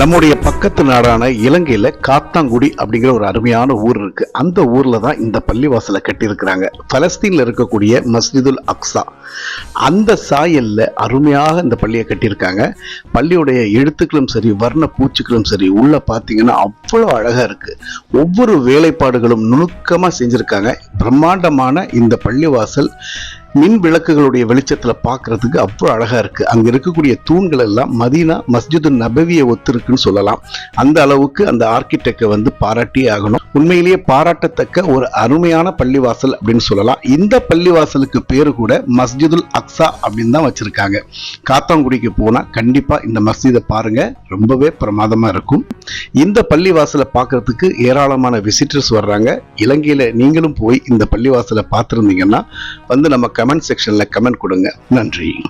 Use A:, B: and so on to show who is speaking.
A: நம்முடைய பக்கத்து நாடான இலங்கையில் காத்தாங்குடி அப்படிங்கிற ஒரு அருமையான ஊர் இருக்கு. அந்த ஊர்ல தான் இந்த பள்ளிவாசலை கட்டியிருக்கிறாங்க. பலஸ்தீன்ல இருக்கக்கூடிய மஸ்ஜிதுல் அக்ஸா அந்த சாயல்ல அருமையாக இந்த பள்ளியை கட்டியிருக்காங்க. பள்ளியுடைய எழுத்துக்களும் சரி வர்ண பூச்சுக்களும் சரி உள்ள பார்த்தீங்கன்னா அவ்வளோ அழகா இருக்கு. ஒவ்வொரு வேலைப்பாடுகளும் நுணுக்கமாக செஞ்சிருக்காங்க. பிரம்மாண்டமான இந்த பள்ளிவாசல் மின் விளக்குகளுடைய வெளிச்சத்துல பார்க்கறதுக்கு அவ்வளோ அழகா இருக்கு. அங்க இருக்கக்கூடிய தூண்கள் எல்லாம் மதீனா மஸ்ஜிது நபவியை ஒத்துருக்குன்னு சொல்லலாம். அந்த அளவுக்கு அந்த ஆர்கிடெக்டை வந்து பாராட்டியே ஆகணும். உண்மையிலேயே பாராட்டத்தக்க ஒரு அருமையான பள்ளிவாசல் அப்படின்னு சொல்லலாம். இந்த பள்ளிவாசலுக்கு பேர் கூட மஸ்ஜிதுல் அக்ஸா அப்படின்னு தான் வச்சிருக்காங்க. காத்தாங்குடிக்கு போனா கண்டிப்பா இந்த மஸ்ஜிதை பாருங்க. ரொம்பவே பிரமாதமா இருக்கும். இந்த பள்ளிவாசலை பார்க்கறதுக்கு ஏராளமான விசிட்டர்ஸ் வர்றாங்க. இலங்கையில நீங்களும் போய் இந்த பள்ளிவாசலை பார்த்துருந்தீங்கன்னா வந்து நம்ம கமெண்ட் செக்ஷன்ல கமெண்ட் கொடுங்க. நன்றி.